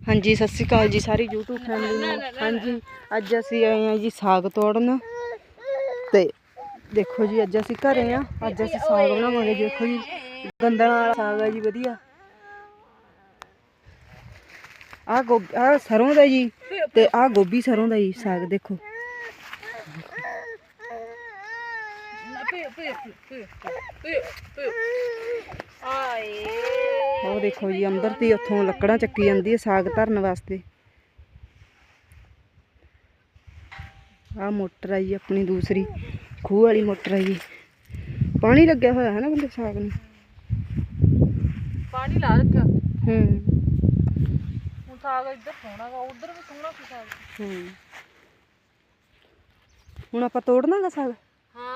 ਹਾਂਜੀ ਸਤਿ ਸ਼੍ਰੀ ਅਕਾਲ ਜੀ ਸਾਰੀ YouTube ਫੈਮਿਲੀ ਨੂੰ। ਹਾਂਜੀ ਅੱਜ ਅਸੀਂ ਆਏ ਹਾਂ ਜੀ ਸਾਗ ਤੋੜਨ। ਤੇ ਦੇਖੋ ਜੀ ਅੱਜ ਅਸੀਂ ਘਰੇ ਆ ਅੱਜ ਅਸੀਂ ਸਾਗ ਬਣਾਵਾਂਗੇ ਦੇਖੋ ਜੀ। ਗੰਦਲਾਂ ਵਾਲਾ ਸਾਗ ਹੈ ਜੀ ਵਧੀਆ। ਆ ਗੋਭੀ ਆ ਸਰੋਂ ਦਾ ਜੀ ਤੇ ਆ ਗੋਭੀ ਸਰੋਂ ਦਾ ਜੀ ਸਾਗ ਦੇਖੋ। ਆਏ ਉਹ ਦੇਖੋ ਜੀ ਅੰਦਰ ਤੇ ਉੱਥੋਂ ਲੱਕੜਾਂ ਚੱਕੀ ਜਾਂਦੀ ਹੈ ਸਾਗ ਧਰਨ ਵਾਸਤੇ। ਆ ਮੋਟਰ ਆਈ ਆਪਣੀ ਦੂਸਰੀ ਖੂਹ ਵਾਲੀ ਮੋਟਰ ਆਈ। ਪਾਣੀ ਲੱਗਿਆ ਹੋਇਆ ਹੈ ਨਾ ਬੰਦੇ ਸਾਗ ਨੂੰ? ਪਾਣੀ ਲਾ ਰੱਖਿਆ। ਹੂੰ। ਹੁਣ ਸਾਗ ਇੱਧਰ ਸੋਹਣਾ ਗਾ ਉਧਰ ਵੀ ਸੋਹਣਾ ਸੀ ਸਾਗ। ਹੂੰ। ਹੁਣ ਆਪਾਂ ਤੋੜਨਾਗਾ ਸਾਗ?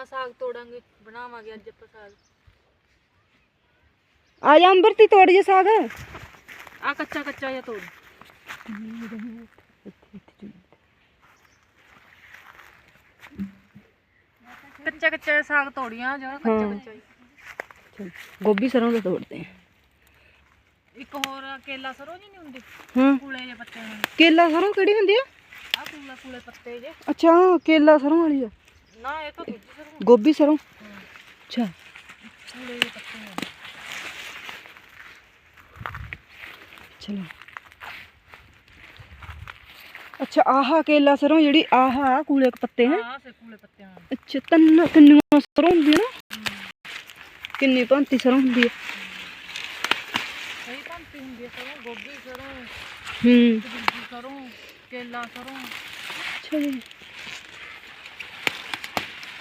ਹਾਂ ਸਾਗ ਤੋੜਾਂਗੇ ਬਣਾਵਾਂਗੇ ਅੱਜ ਆਪਾਂ ਸਾਗ। ਆ ਜਾ ਅੰਬਰ ਤੀ ਤੋੜ ਜੇ ਸਾਗ। ਆ ਕੱਚਾ ਕੱਚਾ ਜਿਹਾ ਤੋੜ। ਕੱਚਾ ਕੱਚਾ ਜਿਹਾ ਸਾਗ ਤੋੜੀਆਂ ਜਿਹੜਾ ਕੱਚਾ ਹਾਂ। ਕੱਚਾ ਹੀ। ਚੱਲ, ਗੋਭੀ ਸਰੋਂ ਦਾ ਤੋੜਦੇ ਆ ਇੱਕ ਹੋਰ ਆ, ਕੇਲਾ ਸਰੋਂ ਜੀ ਨਹੀਂ ਹੁੰਦੀ? ਹਾਂ। ਕੂਲੇ ਜਿਹੇ ਪੱਤੇ ਕੇਲਾ ਸਰੋਂ ਕਿਹੜੀ ਹੁੰਦੀ ਆ? ਆ ਕੂਲੇ ਕੂਲੇ ਪੱਤੇ ਜੇ ਅੱਛਾ ਕੇਲਾ ਸਰੋਂ ਵਾਲੀ ਆ। ਨਾ ਇਹ ਤਾਂ ਦੂਜੀ ਸਰੋਂ ਗੋਭੀ ਸਰੋਂ ਅੱਛਾ ਕੂਲੇ ਜਿਹੇ ਪੱਤੇ ਹੁੰਦੇ ਚਲੋ ਅੱਛਾ ਆਹਾ ਕੇਲਾ ਸਰੋਂ ਜਿਹੜੀ ਆਹਾ ਕੂਲੇ ਕੁ ਪੱਤੇ ਹੈ ਹਾਂ ਸੇ ਕੂਲੇ ਪੱਤੇ ਹਾਂ ਅੱਛਾ ਤੰਨ ਕਿੰਨੀਆਂ ਸਰੋਂ ਹੁੰਦੀ ਨਾ ਕਿੰਨੀ ਭਾਂਤੀ ਸਰੋਂ ਹੁੰਦੀ ਹੈ ਸਹੀ ਭਾਂਤੀ ਹੁੰਦੀ ਹੈ ਸਰੋਂ ਗੋਭੀ ਸਰੋਂ ਹੂੰ ਦੂਜੀ ਸਰੋਂ ਕੇਲਾ ਸਰੋਂ ਅੱਛਾ ਜੀ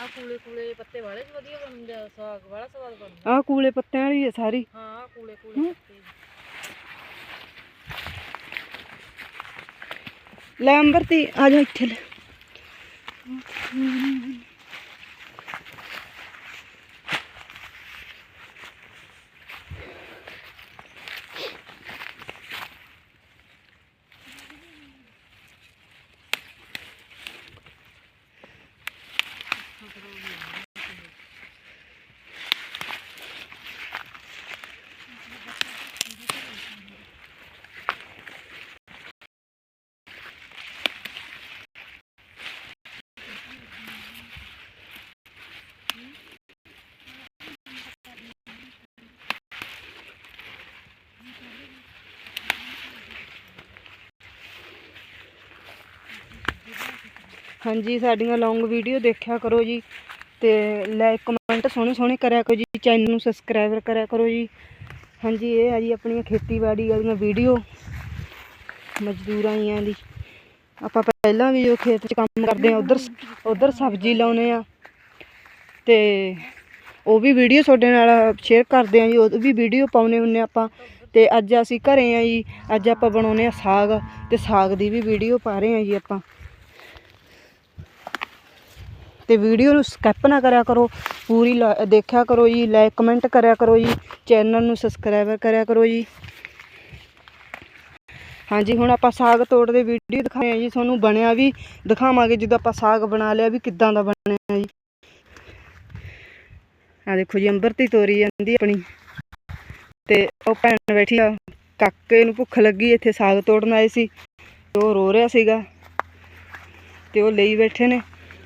ਆ ਕੂਲੇ ਕੂਲੇ ਜਿਹੇ ਪੱਤੇ ਵਾਲੇ ਵਧੀਆ ਬਣਦੇ ਆ ਸਾਗ ਵਾਲਾ ਸਵਾਦ ਬਣਦਾ ਆਹ ਕੂਲੇ ਪੱਤਿਆਂ ਵਾਲੀ ਹੈ ਸਾਰੀ। ਹਾਂ ਆਹ ਕੂਲੇ ਕੂਲੇ ਪੱਤੇ ਲੈ ਅੰਬਰ ਤੀ ਆ ਜਾ ਇੱਥੇ ਲੈ। ਹਾਂਜੀ, ਸਾਡੀਆਂ ਲੌਂਗ ਵੀਡੀਓ ਦੇਖਿਆ ਕਰੋ ਜੀ ਤੇ ਲਾਈਕ ਕਮੈਂਟ ਸੋਹਣੇ ਸੋਹਣੇ ਕਰਿਆ ਕਰੋ ਜੀ ਚੈਨਲ ਨੂੰ ਸਬਸਕ੍ਰਾਈਬ ਕਰਿਆ ਕਰੋ ਜੀ। ਹਾਂਜੀ, ਇਹ ਹੈ ਜੀ ਆਪਣੀਆਂ ਖੇਤੀਬਾੜੀ ਵਾਲੀਆਂ ਵੀਡੀਓ ਮਜ਼ਦੂਰਾਂ ਆਈਆਂ ਦੀ। ਆਪਾਂ ਪਹਿਲਾਂ ਵੀ ਜੋ ਖੇਤ 'ਚ ਕੰਮ ਕਰਦੇ ਆ ਉਧਰ ਉਧਰ ਸਬਜ਼ੀ ਲਾਉਨੇ ਆ ਤੇ ਉਹ ਵੀ ਵੀਡੀਓ ਤੁਹਾਡੇ ਨਾਲ ਸ਼ੇਅਰ ਕਰਦੇ ਆ ਜੀ, ਉਹ ਵੀ ਵੀਡੀਓ ਪਾਉਨੇ ਹੁੰਨੇ ਆਪਾਂ। ਤੇ ਅੱਜ ਅਸੀਂ ਘਰੇ ਆ ਜੀ, ਅੱਜ ਆਪਾਂ ਬਣਾਉਨੇ ਆ ਸਾਗ ਤੇ ਸਾਗ ਦੀ ਵੀ ਵੀਡੀਓ ਪਾ ਰਹੇ ਆ ਜੀ ਆਪਾਂ। ਤੇ ਵੀਡੀਓ ਨੂੰ ਸਕਿਪ ਨਾ ਕਰਿਆ ਕਰੋ, ਪੂਰੀ ਲਾ- ਦੇਖਿਆ ਕਰੋ ਜੀ ਲਾਈਕ ਕਮੈਂਟ ਕਰਿਆ ਕਰੋ ਜੀ ਚੈਨਲ ਨੂੰ ਸਬਸਕ੍ਰਾਈਬ ਕਰਿਆ ਕਰੋ ਜੀ। ਹਾਂਜੀ, ਹੁਣ ਆਪਾਂ ਸਾਗ ਤੋੜਦੇ ਵੀਡੀਓ ਦਿਖਾਏ ਆ ਜੀ, ਤੁਹਾਨੂੰ ਬਣਿਆ ਵੀ ਦਿਖਾਵਾਂਗੇ, ਜਦੋਂ ਆਪਾਂ ਸਾਗ ਬਣਾ ਲਿਆ ਵੀ ਕਿੱਦਾਂ ਦਾ ਬਣਿਆ ਜੀ। ਆ ਦੇਖੋ ਜੀ ਅੰਬਰਤੀ ਤੋਰੀ ਜਾਂਦੀ ਆਪਣੀ। ਤੇ ਉਹ ਭੈਣ ਬੈਠੀ ਆ, ਕਾਕੇ ਨੂੰ ਭੁੱਖ ਲੱਗੀ, ਇੱਥੇ ਸਾਗ ਤੋੜਨ ਆਏ ਸੀ। ਤੇ ਉਹ ਰੋ ਰਿਹਾ ਸੀਗਾ। ਤੇ ਉਹ ਲਈ ਬੈਠੇ ਨੇ।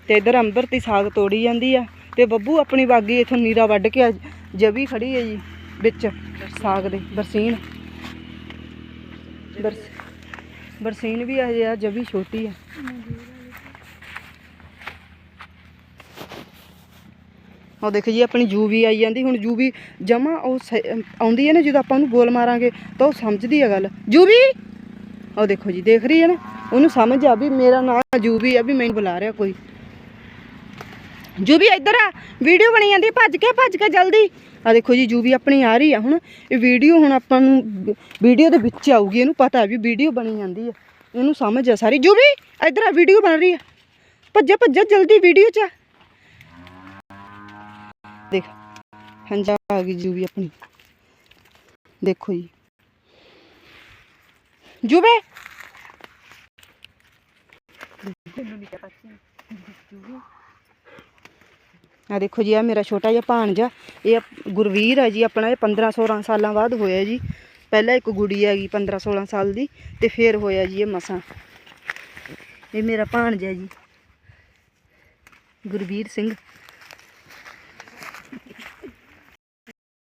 ਤੇ ਇਧਰ ਅੰਬਰਤੀ ਸਾਗ ਤੋੜੀ ਜਾਂਦੀ ਆ ਤੇ ਬੱਬੂ ਆਪਣੀ ਬਾਗੀ ਇਥੋਂ ਨੀਰਾ ਵੱਢ ਕੇ ਜਵੀ ਖੜੀ ਹੈ ਜੀ ਵਿੱਚ ਸਾਗ ਦੇ, ਬਰਸੀਨ। ਬਰਸੀਨ ਵੀ ਆ ਆ ਜਵੀ ਛੋਟੀ ਆ। ਉਹ ਦੇਖੋ ਜੀ, ਆਪਣੀ ਜੂ ਵੀ ਆਈ ਜਾਂਦੀ, ਹੁਣ ਜੂ ਵੀ ਜਮਾ ਉਹ ਸ- ਆਉਂਦੀ ਹੈ ਨਾ, ਜਦੋਂ ਆਪਾਂ ਉਹਨੂੰ ਬੋਲ ਮਾਰਾਂਗੇ ਤਾਂ ਉਹ ਸਮਝਦੀ ਆ ਗੱਲ। ਜੂ ਵੀ ਉਹ ਦੇਖੋ ਜੀ, ਦੇਖ ਰਹੀ ਹੈ ਨਾ? ਉਹਨੂੰ ਸਮਝ ਆ ਵੀ ਮੇਰਾ ਨਾਂ ਜੂ ਵੀ ਆ, ਵੀ ਮੈਨੂੰ ਬੁਲਾ ਰਿਹਾ ਕੋਈ। ਜੂ ਇੱਧਰ ਆ। ਵੀਡੀਓ ਬਣੀ ਜਾਂਦੀ, ਭੱਜ ਕੇ ਭੱਜ ਕੇ ਜਲਦੀ। ਆ ਦੇਖੋ ਜੀ ਜੂ ਆਪਣੀ ਆ ਰਹੀ ਆ। ਹੁਣ ਇਹ ਵੀਡੀਓ ਹੁਣ ਆਪਾਂ ਨੂੰ ਵੀਡੀਓ ਦੇ ਵਿੱਚ ਆਊਗੀ, ਇਹਨੂੰ ਪਤਾ ਵੀ ਵੀਡੀਓ ਬਣੀ ਜਾਂਦੀ ਆ। ਇਹਨੂੰ ਸਮਝ ਆ ਸਾਰੀ। ਜੂ ਇੱਧਰ ਆ, ਵੀਡੀਓ ਬਣ ਰਹੀ ਆ। ਭੱਜਾ ਭੱਜਾ, ਜਲਦੀ ਵੀਡੀਓ 'ਚ ਦੇਖ ਹਾਂਜੀ ਆ ਗਈ ਜੂ ਆਪਣੀ। ਦੇਖੋ ਜੀ। ਜੂਬੇ ਆ ਦੇਖੋ ਜੀ ਆ ਮੇਰਾ ਛੋਟਾ ਜਿਹਾ ਭਾਣਜਾ, ਇਹ ਗੁਰਵੀਰ ਹੈ ਜੀ, ਆਪਣਾ ਇਹ 15 16 ਸਾਲਾਂ ਬਾਅਦ ਹੋਇਆ ਜੀ। ਪਹਿਲਾਂ ਇੱਕ ਗੁੜੀ ਹੈਗੀ 15 16 ਸਾਲ ਦੀ ਤੇ ਫਿਰ ਹੋਇਆ ਜੀ ਇਹ ਮਸਾਂ। ਇਹ ਮੇਰਾ ਭਾਣਜਾ ਜੀ, ਗੁਰਵੀਰ ਸਿੰਘ।